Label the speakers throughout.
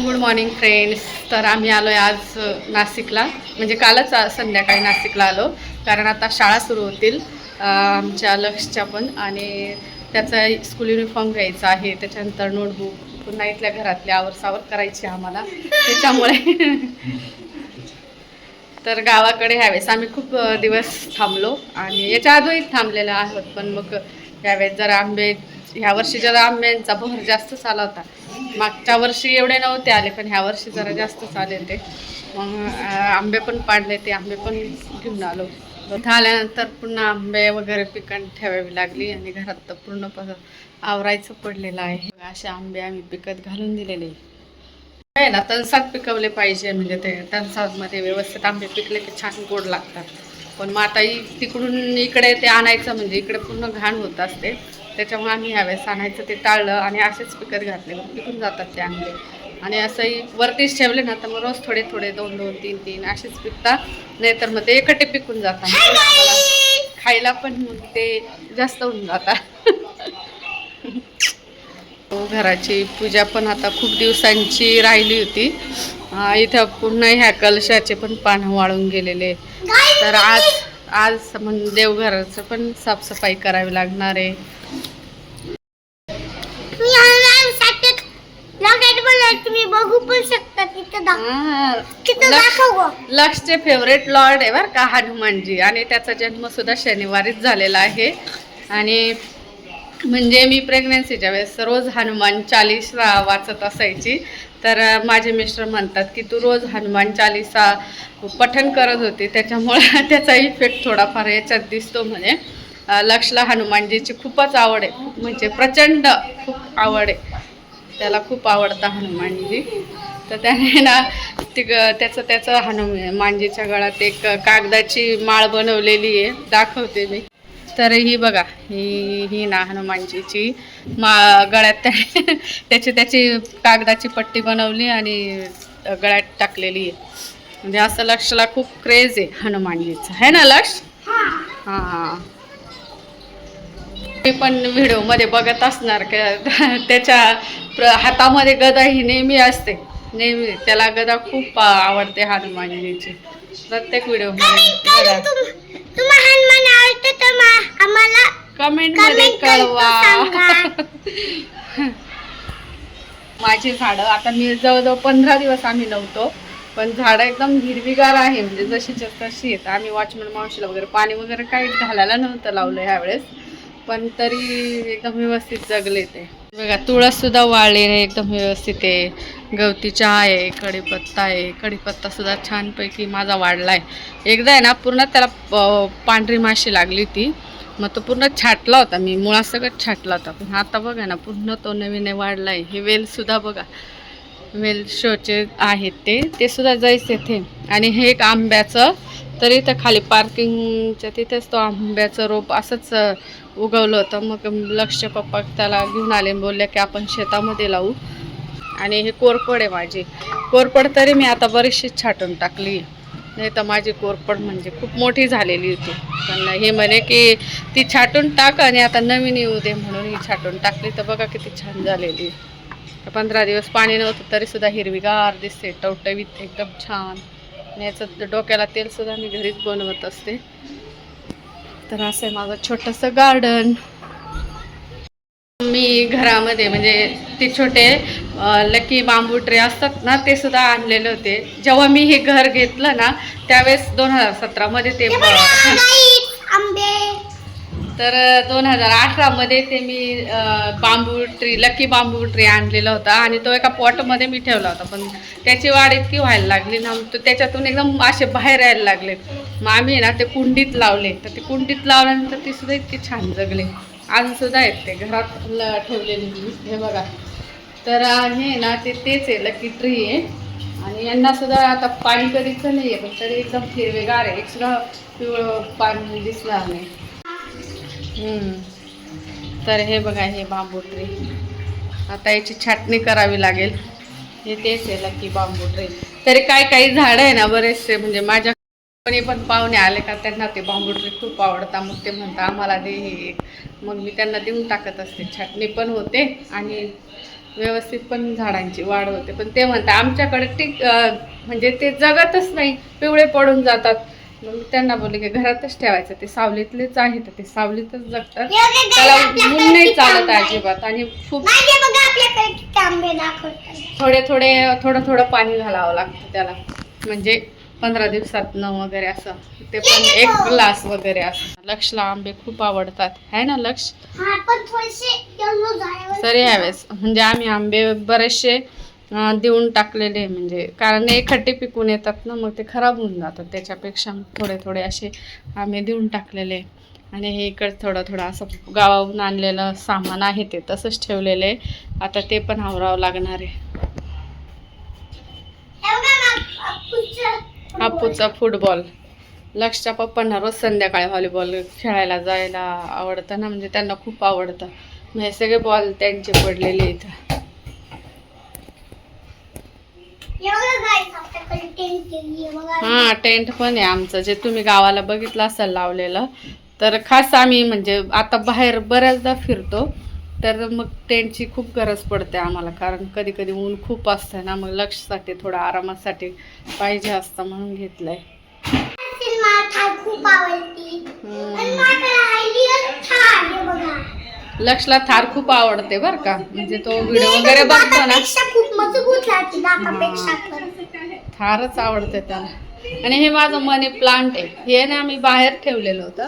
Speaker 1: Good morning friends तर आम्ही आलो आहे आज नाशिकला. म्हणजे कालच संध्याकाळी नाशिकला आलो. कारण आता शाळा सुरू होतील आमच्या लक्षच्या पण. आणि त्याचा स्कूल युनिफॉर्म घ्यायचा आहे. त्याच्यानंतर नोटबुक पुन्हा इथल्या घरातल्या आवरसावर करायची आम्हाला. त्याच्यामुळे. तर गावाकडे ह्यावेळेस आम्ही खूप दिवस थांबलो. आणि याच्या आजोही थांबलेलं आहोत. पण मग यावेळेस जरा आंबे ह्या वर्षी जरा आंब्यांचा भर जास्तच आला होता. मागच्या वर्षी एवढे नव्हते आले पण ह्या वर्षी जरा जास्तच आले ते. मग आंबे पण पाडले ते आंबे पण घेऊन आलो. इथं आल्यानंतर पुन्हा आंबे वगैरे पिकण ठेवावी लागली आणि घरात तर पूर्ण प- आवरायचं पडलेलं आहे. असे आंबे आम्ही पिकत घालून दिलेले. आहे ना तणसात पिकवले पाहिजे म्हणजे ते तणसातमध्ये व्यवस्थित आंबे पिकले की छान गोड लागतात. पण मग आता तिकडून इकडे ते आणायचं म्हणजे इकडे पूर्ण घाण होत असते. त्याच्यामुळे आम्ही ह्यावेळेस आणायचं ते टाळलं आणि असेच पिकत घातले. मग पिकून जातात ते आंबे आणि असंही वरतीच ठेवले ना तर मग रोज थोडे थोडे दोन दोन तीन तीन असेच पिकतात. नाहीतर मग ते एकटे पिकून जातात. खायला पण मग ते जास्त होऊन जातात. हो, घराची पूजा पण आता खूप दिवसांची राहिली होती. इथं पुन्हा ह्या कलशाचे पण पानं वाळून गेलेले. तर आज आज म्हणजे देवघराचं पण साफसफाई करावी लागणार आहे
Speaker 2: मी ऑनलाईन साठी रॉकेट बनवलं तुम्ही बघू पण शकता तिथं दाख
Speaker 1: हा,
Speaker 2: तिथं
Speaker 1: लक्ष-
Speaker 2: दाखव गं.
Speaker 1: लक्षचे फेवरेट लॉर्ड आहे बरं का हनुमानजी. आणि त्याचा जन्म सुद्धा शनिवारीच झालेला आहे. आणि म्हणजे मी प्रेग्नन्सीच्या वेळेस रोज हनुमान चालीसा वाचत असायची. तर अं, माझे मिस्टर म्हणतात की तू रोज हनुमान चालीसा पठण करत होती. त्याच्यामुळे त्याचा इफेक्ट थोडाफार याच्यात दिसतो म्हणे. अं, लक्षला हनुमानजीची खूपच आवड आहे. खूप म्हणजे प्रचंड खूप आवड आहे. त्याला खूप आवडतं हनुमानजी. तर त्याने ना ती ग त्याचं त्याचं हनुमानजीच्या गळ्यात एक कागदाची माळ बनवलेली आहे. दाखवते मी. तर ही बघा ही ही ना हनुमानजीची मा गळ्यात त्या त्याची त्याची कागदाची पट्टी बनवली आणि गळ्यात टाकलेली आहे. म्हणजे असं लक्षला खूप क्रेज आहे हनुमानजीचं. आहे ना लक्ष? हां. ते पण व्हिडिओमध्ये बघत असणार का त्याच्या प्र हातामध्ये गदा ही नेहमी असते. नेहमी त्याला गदा खूप आवडते हनुमानजीची. प्रत्येक व्हिडिओमध्ये कमेंटमध्ये कळवा. माझी झाडं आता मी जवळजवळ पंधरा दिवस आम्ही नव्हतो पण झाडं एकदम हिरवीगार आहे. म्हणजे जशीच्या तशी आहेत. आम्ही वॉचमॅन मावशीला वगैरे पाणी वगैरे काही घालायला नव्हतं लावलं ह्यावेळेस. पण तरी एकदम व्यवस्थित जगले ते. बघा तुळस सुद्धा वाळले आहे एकदम व्यवस्थित आहे. गवती चहा आहे कढीपत्ता आहे. कढीपत्ता सुद्धा छानपैकी माझा वाढला आहे एकदा आहे ना पूर्ण त्याला प- पांढरी माशी लागली ती मग तो पूर्ण छाटला होता. मी मुळासकट छाटला होता. पण आता बघा ना पूर्ण तो नवीन वाढला आहे हे वेलसुद्धा बघा. वेल शोचे आहेत ते. ते सुद्धा जायचे ते आणि हे एक आंब्याचं तरी तर खाली पार्किंगच्या तिथेच तो आंब्याचं रोप असंच उगवलं होतं. मग लक्ष पप्पा त्याला घेऊन आले बोलले की आपण शेतामध्ये लावू. आणि हे कोरपड आहे माझी. कोरपड तरी मी आता बरीचशी छाटून टाकली. नाही तर माझी कोरपड म्हणजे खूप मोठी झालेली होती. पण हे म्हणे की ती छाटून टाक आणि आता नवीन येऊ दे म्हणून ही छाटून टाकली. तर बघा किती छान झालेली. पंधरा दिवस पाणी नव्हतं तरीसुद्धा हिरवीगार दिसते. टवटवीत एकदम छान. आणि याचं डोक्याला तेलसुद्धा मी घरीच बनवत असते. तर असं आहे माझं छोटंसं गार्डन मी घरामध्ये म्हणजे ते छोटे लकी बांबू ट्रे असतात ना ते सुद्धा आणलेले होते. जेव्हा मी हे घर घेतलं ना त्यावेळेस दोन हजार सतरामध्ये ते
Speaker 2: हे बघा, guys, आंबे
Speaker 1: तर दोन हजार अठरामध्ये ते मी bamboo tree lucky bamboo tree आणलेला होता आणि तो एका पॉटमध्ये मी ठेवला होता. पण त्याची वाढ इतकी व्हायला लागली ना तर त्याच्यातून एकदम असे बाहेर यायला लागले. मग आम्ही ना ते कुंडीत लावले. तर ते कुंडीत लावल्यानंतर ती सुद्धा इतके छान जगले. अजूनसुद्धा आहेत ते घरात ल- ठेवलेले मी. हे बघा. तर हे ना ते तेच आहे लकी ट्री आहे. आणि यांना सुद्धा आता पाणी कधीचं नाही आहे पण तरी एकदम हिरवेगार आहे. एक सुद्धा पिवळं पाणी दिसणार नाही. तर हे बघा हे बांबू ट्री आता याची छाटणी करावी लागेल. हे तेच आहे लकी बांबू ट्रे तरी काय काही झाडं आहे ना बरेचसे म्हणजे माझ्या कोणी पण पाहुणे आले का त्यांना ते बांबू ट्री खूप आवडतात. मग ते म्हणतात आम्हाला दे हे मग मी त्यांना देऊन टाकत असते. छाटणी पण होते आणि व्यवस्थित पण झाडांची वाढ होते. पण ते म्हणतात आमच्याकडे टिक म्हणजे ते जगतच नाही. पिवळे पडून जातात. मग त्यांना बोलले की घरातच ठेवायचं ते सावलीतलेच आहेत ते सावलीतच जगतात. त्याला ऊन नाही चालत अजिबात आणि खूप थोडे थोडे थोडं थोडं पाणी घालावं लागतं त्याला. म्हणजे पंधरा दिवसात न वगैरे असं. ते पण एक ग्लास वगैरे असं. लक्षला आंबे खूप आवडतात. आहे ना लक्ष?
Speaker 2: हा
Speaker 1: तरी यावेळेस म्हणजे आम्ही आंबे बरेचसे देऊन टाकलेले म्हणजे कारण एकखट्टे पिकून येतात ना मग ते खराब होऊन जातात. त्याच्यापेक्षा थोडे थोडे असे आम्ही देऊन टाकलेले आणि हे इकडे थोडं थोडं असं गावाहून आणलेलं सामान आहे ते तसंच ठेवलेलं आहे. आता ते पण आवरावं लागणार आहे.
Speaker 2: हे
Speaker 1: फुटबॉल. लक्षच्या पप्पांना रोज संध्याकाळी व्हॉलीबॉल खेळायला जायला आवडतं ना म्हणजे त्यांना खूप आवडतं. हे सगळे बॉल त्यांचे पडलेले इथं
Speaker 2: हे
Speaker 1: टेंट पण आहे आमचं. जे तुम्ही गावाला बघितलं असाल लावलेलं तर खास आम्ही म्हणजे आता बाहेर बऱ्याचदा फिरतो तर मग टेंटची खूप गरज पडते आम्हाला. कारण कधी कधी ऊन खूप असतं ना मग लक्षसाठी थोडं आरामासाठी पाहिजे असतं म्हणून घेतलंय.
Speaker 2: खूप आवडती.
Speaker 1: लक्षला थार खूप आवडते बरं का. म्हणजे तो व्हिडिओ वगैरे बघतो ना.
Speaker 2: खूप मजबूत.
Speaker 1: थारच आवडते त्याला. आणि हे माझं मनी प्लांट आहे. हे ना आम्ही बाहेर ठेवलेलं होतं.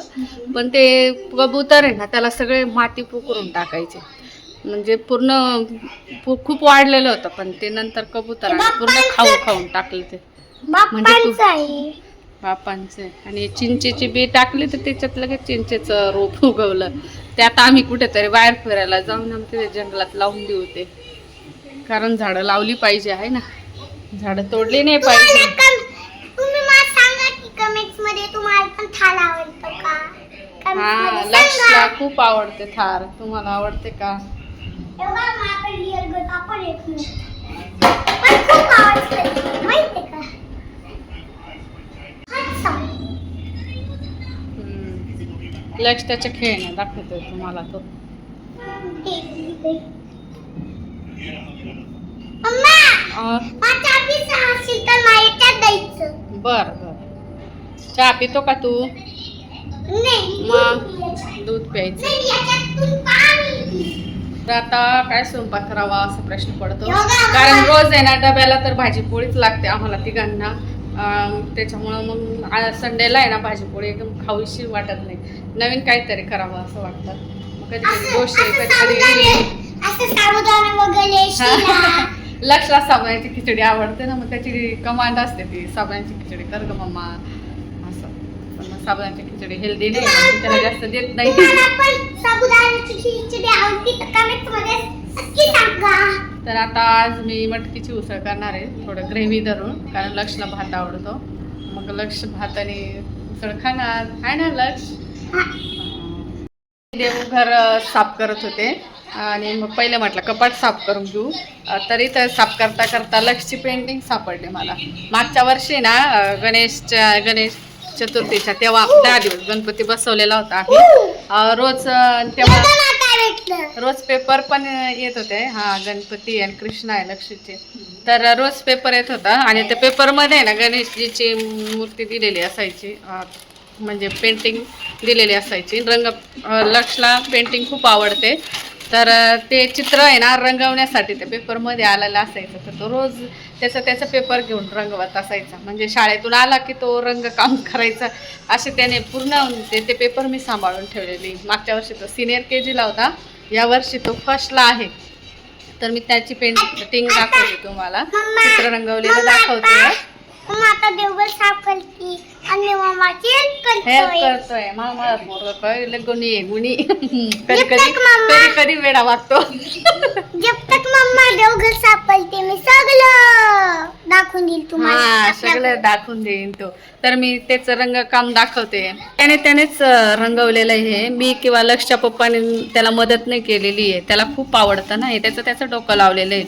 Speaker 1: पण ते कबूतर आहे ना त्याला सगळे माती पुकरून टाकायचे. म्हणजे पूर्ण खूप वाढलेलं होतं पण ते नंतर कबूतर पूर्ण खाऊ खाऊन टाकले ते. म्हणजे बापांचे. आणि चिंचेची बी टाकली तर त्याच्यात लगेच चिंचेचं रोप उगवलं. ते आता आम्ही कुठेतरी बाहेर फिरायला जाऊन तिथे जंगलात लावून देऊ ते. कारण झाडं लावली पाहिजे आहे ना? झाडं तोडली नाही पाहिजे. हा लक्षला. खूप आवडते थार. तुम्हाला आवडते का?
Speaker 2: आपण
Speaker 1: लक्ष त्याच्या खेळण्या दाखवतोय तुम्हाला तो. बर बर. चहा पितो का तू?
Speaker 2: नाही.
Speaker 1: मग?
Speaker 2: दूध प्यायचं.
Speaker 1: तर आता काय स्वयंपाक करावा असा प्रश्न पडतो. कारण. रोज आहे ना डब्याला तर भाजीपोळीच लागते आम्हाला तिघांना. त्याच्यामुळं मग संडेला आहे ना भाजीपोळी एकदम खाऊशी वाटत नाही. नवीन काहीतरी करावं असं वाटतं. मग कधी कधी
Speaker 2: असं
Speaker 1: कधी कधी लक्षला साबणाची खिचडी आवडते ना मग त्याची कमांड असते ती साबणाची खिचडी कर ग मम्मा. असं. पण मग साबणाची खिचडी हेल्दी नाही त्याला जास्त देत नाही.
Speaker 2: तर
Speaker 1: आता आज मी मटकीची उसळ करणार आहे थोडं ग्रेव्ही धरून कारण लक्षला भात आवडतो. मग लक्ष भात आणि उसळ खाणार. आहे ना लक्ष? देवघर साफ करत होते. आणि मग पहिले म्हटलं कपाट साफ करून घेऊ. तरी तर साफ करता करता लक्षची पेंटिंग सापडली मला. मागच्या वर्षी ना गणेशच्या गणेश चतुर्थीच्या तेव्हा दहा दिवस गणपती बसवलेला होता रोज तेव्हा रोज पेपर पण येत होते. हा गणपती आणि कृष्ण आहे लक्ष्मीचे. तर रोज पेपर येत होता आणि त्या पेपरमध्ये ना गणेशजीची मूर्ती दिलेली असायची. म्हणजे पेंटिंग दिलेली असायची. रंग लक्षला पेंटिंग खूप आवडते. तर ते चित्र आहे ना रंगवण्यासाठी त्या पेपरमध्ये आलेलं असायचं. तर तो रोज त्याचा त्याचा पेपर घेऊन रंगवत असायचा. म्हणजे शाळेतून आला की तो रंग काम करायचा. असे त्याने पूर्ण ते ते पेपर मी सांभाळून ठेवलेली. मागच्या वर्षी तो सिनियर के जीला होता. या वर्षी तो फर्स्टला आहे. तर मी त्याची पेंटिंग दाखवते तुम्हाला. चित्र रंगवलेलं दाखवते.
Speaker 2: आता देवघर साफ करते आणि मम्माची हेल्प
Speaker 1: हेल्प
Speaker 2: करतोय
Speaker 1: करतोय. मामा कळलं गुणी आहे, गुणी कधी कधी कधी कधी वागतो.
Speaker 2: जब तक मम्मा देवघर साफ करते. मी सगळं दाखवून देईल तुम्हाला.
Speaker 1: हा सगळं दाखवून देईन तो. तर मी त्याचं रंगकाम दाखवते. त्याने त्यानेच अं, रंगवलेलं आहे. हे मी किंवा लक्षच्या पप्पाने त्याला मदत नाही केलेली आहे. त्याला खूप आवडतं ना हे. त्याचं त्याचं डोकं लावलेलं आहे.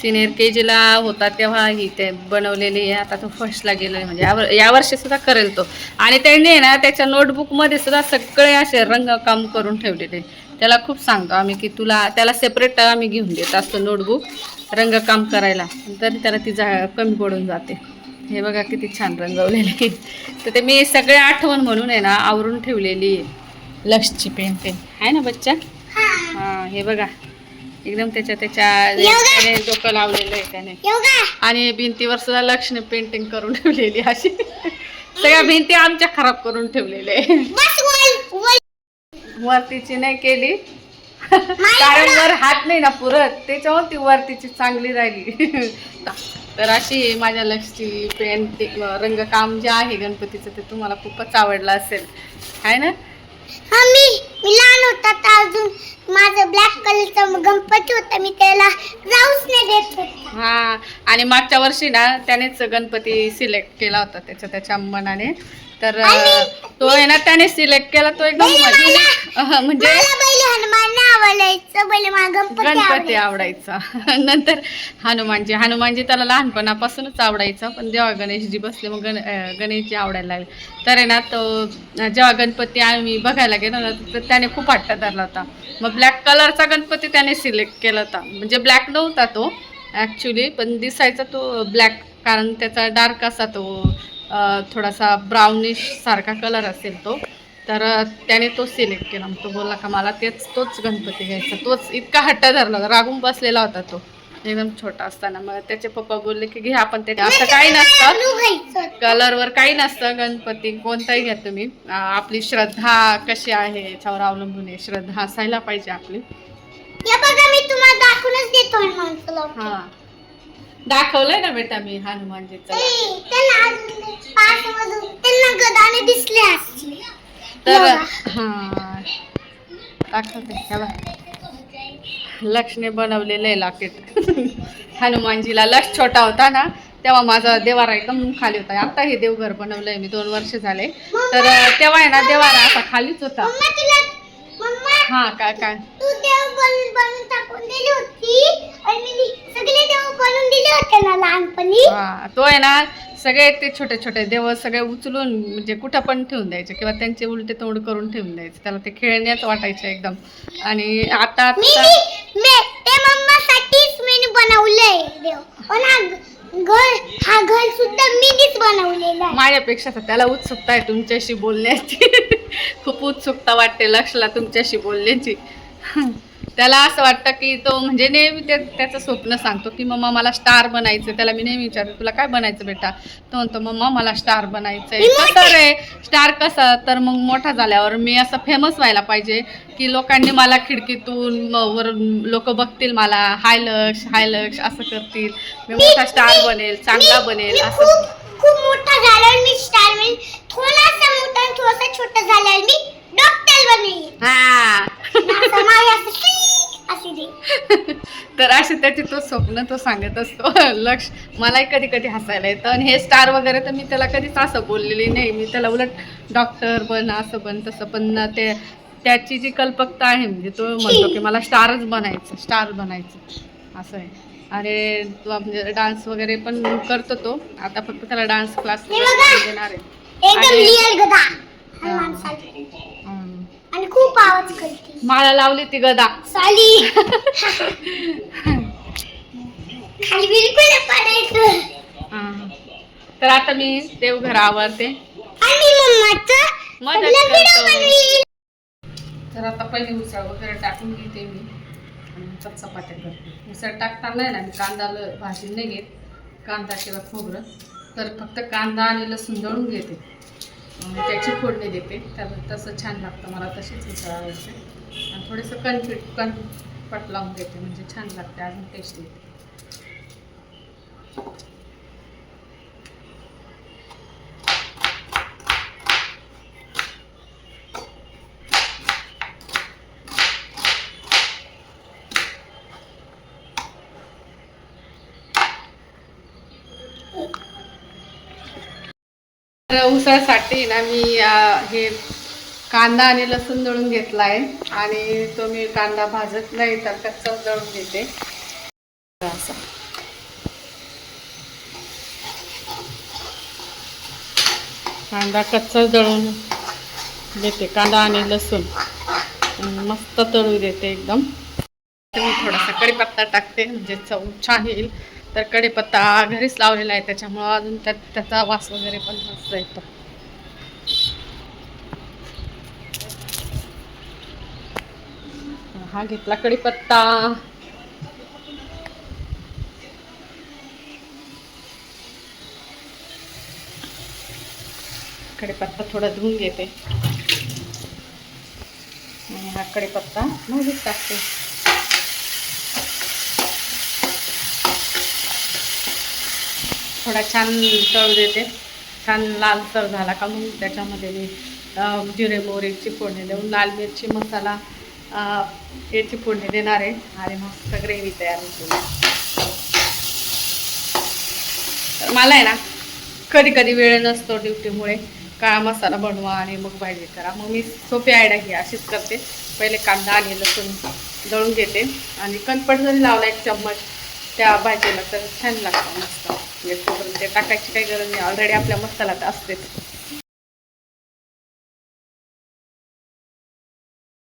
Speaker 1: सिनियर के जीला होता तेव्हा ही ते बनवलेली आहे. आता तो फर्स्टला गेलो आहे. म्हणजे यावर यावर्षी सुद्धा करेल तो. आणि त्याने ना त्याच्या नोटबुकमध्ये सुद्धा सगळे असे रंगकाम करून ठेवलेले त्याला खूप सांगतो आम्ही की तुला त्याला सेपरेट आम्ही घेऊन देत असतो नोटबुक रंगकाम करायला. तरी त्याला ती जा कमी पडून जाते. हे बघा किती छान रंगवलेले तर ते मी सगळे आठवण म्हणून आहे ना आवरून ठेवलेली आहे. लक्षची पेंटिंग. आहे ना बच्चा?
Speaker 2: हा
Speaker 1: हे बघा. एकदम त्याच्या त्याच्या डोकं लावलेलं आहे त्याने. आणि भिंतीवर सुद्धा लक्षने पेंटिंग करून ठेवलेली अशी. सगळ्या भिंती आमच्या खराब करून ठेवलेले आहे.
Speaker 2: बस वल वल.
Speaker 1: वरतीची नाही केली. कारण वर हात नाही ना पुरत. त्याच्यावर ती वरतीची चांगली राहिली. तर अशी माझ्या लक्षची पेंटिंग रंगकाम जे आहे गणपतीचं ते तुम्हाला खूपच आवडलं असेल. आहे ना?
Speaker 2: हा मी मी लहान होता तर अजून माझं ब्लॅक कलरचा गणपती होता मी त्याला जाऊच नाही देत होता.
Speaker 1: हा आणि मागच्या वर्षी ना त्यानेच गणपती सिलेक्ट केला होता त्याच्या त्याच्या मनाने तर तो आहे ना त्याने सिलेक्ट केला तो एकदम म्हणजे
Speaker 2: गणपती आवडायचं.
Speaker 1: नंतर हनुमानजी हनुमानजी त्याला लहानपणापासूनच आवडायचा पण जेव्हा गणेशजी बसले मग गण गणेशजी आवडायला लागले. तर आहे ना तो जेव्हा गणपती आम्ही बघायला गेलो ना तर त्याने खूप हट्ट धरला होता. मग ब्लॅक कलरचा गणपती त्याने सिलेक्ट केला होता. म्हणजे ब्लॅक नव्हता तो ॲक्च्युली पण दिसायचा तो ब्लॅक कारण त्याचा डार्क असा तो थोडासा ब्राउनिश सारखा कलर असेल तो तर त्याने तो सिलेक्ट केला. मग तो बोलला का मला तेच तोच गणपती घ्यायचा तोच इतका हट्ट धरला होता रागून बसलेला होता तो. एकदम छोटा असताना. मग त्याचे पप्पा बोलले की घे आपण ते असं काही नसतं. कलरवर काही नसतं गणपती कोणताही घ्या तुम्ही. आपली श्रद्धा कशी आहे याच्यावर अवलंबून आहे. श्रद्धा असायला पाहिजे आपली. हा. दाखवलंय ना बेटा मी हनुमानजीचं. तर. हा दाखवते. लक्षने बनवलेलं आहे लाकेट हनुमानजीला लक्ष छोटा होता ना तेव्हा माझा देवारा एकदम खाली होता. आता हे देवघर बनवलंय मी दोन वर्ष झाले. तर तेव्हा आहे ना देवारा असा खालीच होता. हा काय काय
Speaker 2: तू देव बनवून बनवून टाकून दिली होती. आणि मी सगळे देव बनवून दिले होते ना लहानपणी.
Speaker 1: हा तो आहे ना सगळे ते छोटे छोटे देव सगळे उचलून म्हणजे कुठं पण ठेवून द्यायचे किंवा त्यांचे उलटे तोंड करून ठेवून द्यायचे. त्याला ते खेळण्यात वाटायचे एकदम. आणि आता
Speaker 2: मी
Speaker 1: आता
Speaker 2: मी ते मम्मासाठीच मी बनवलंय देव. पण हा घर हा घर सुद्धा मीच बनवलेला आहे.
Speaker 1: माझ्यापेक्षा तर त्याला उत्सुकता आहे तुमच्याशी बोलण्याची. खूप उत्सुकता वाटते लक्षला तुमच्याशी बोलण्याची. त्याला असं वाटतं की तो म्हणजे नेहमी ते त्याचं स्वप्न सांगतो की मम्मा मला स्टार बनायचं त्याला मी नेहमी विचारते तुला काय बनायचं बेटा? तो म्हणतो मम्मा मला स्टार बनायचं आहे कसं रे? स्टार कसं? तर मग मोठा झाल्यावर मी असं फेमस व्हायला पाहिजे की लोकांनी मला खिडकीतून वरून लोक बघतील मला हाय लक्ष हाय लक्ष असं करतील. मी मोठा स्टार बनेल चांगला बनेल असं.
Speaker 2: खूप मोठा झाल्यावर मी स्टार बनेल. थोडासा मोठा थोडासा छोटा झाल्यावर मी डॉक्टर बनेल
Speaker 1: हा
Speaker 2: असं माझ्या असं टिक अशी दे
Speaker 1: तर असे त्याचे तो स्वप्न तो सांगत असतो. लक्ष मलाही कधी कधी हसायला येतं. आणि हे स्टार वगैरे तर मी त्याला कधीच असं बोललेली नाही. मी त्याला उलट डॉक्टर बन असं बन तसं पण ते त्याची जी कल्पकता आहे म्हणजे तो म्हणतो की मला स्टारच बनायचं स्टार बनायचं. असं आहे. आणि तो म्हणजे डान्स वगैरे पण करतो तो. आता फक्त त्याला डान्स क्लास. देणार आहे
Speaker 2: एकदम
Speaker 1: आणि-
Speaker 2: रिअल गदा हनुमान साली.
Speaker 1: हम्म.
Speaker 2: आणि खूप आवाज करते.
Speaker 1: माळा लावली ती गदा.
Speaker 2: साली. खाली बिलकुल नाही पडायचं.
Speaker 1: तर आता मी देवघर आवरते.
Speaker 2: आणि मम्माचं
Speaker 1: मदत करतो. तर आता पहिली उसळ वगैरे टाकून घेते मी. आणि चपात्या करते. उसळ टाकताना आहे ना मी कांदा ल- भाजी नाही घेत. कांदा किंवा खोबरं. तर फक्त कांदा आणि लसूण दळून घेते. त्याची फोडणी देते. त्याला तसं छान लागतं मला तशीच मिसळ आवडते आणि थोडंसं कणपीट कणपट लावून देते. म्हणजे छान लागते. अजून टेस्ट येते. उसळसाठी ना मी हे कांदा आणि लसूण दळून घेतला आहे आणि तो मी कांदा भाजत नाही तर कच्चाच दळून घेते. असा. कांदा कच्चाच दळून देते कांदा आणि लसूण. मस्त तळू देते एकदम. मी थोडासा कढीपत्ता टाकते म्हणजे चव छान येईल. तर कढीपत्ता घरीच लावलेला आहे त्याच्यामुळं अजून त्यात त्याचा वास वगैरे पण मस्त येतो. हा घेतला कढीपत्ता. कढीपत्ता थोडा धुवून घेते. आणि हा कढीपत्ता भाजीत टाकते. थोडा छान तळ देते. छान लाल झाला का मग त्याच्यामध्ये मी जिरे मोहरीची फोडणी देऊन लाल मिरची मसाला याची फोडणी देणार आहे. आणि मस्त ग्रेव्ही तयार होते. तर मला आहे ना कधी कधी वेळ नसतो ड्युटीमुळे काळा मसाला बनवा आणि मग भाजी करा. मग मी सोपी आयडिया घे अशीच करते. पहिले कांदा आणि लसूण दळून घेते. आणि कणपट जरी लावला एक चम्मच त्या भाजीला तर छान लागतं मस्त. म्हणजे टाकायची काही गरज नाही. ऑलरेडी आपल्या मसाल्यात असतेच.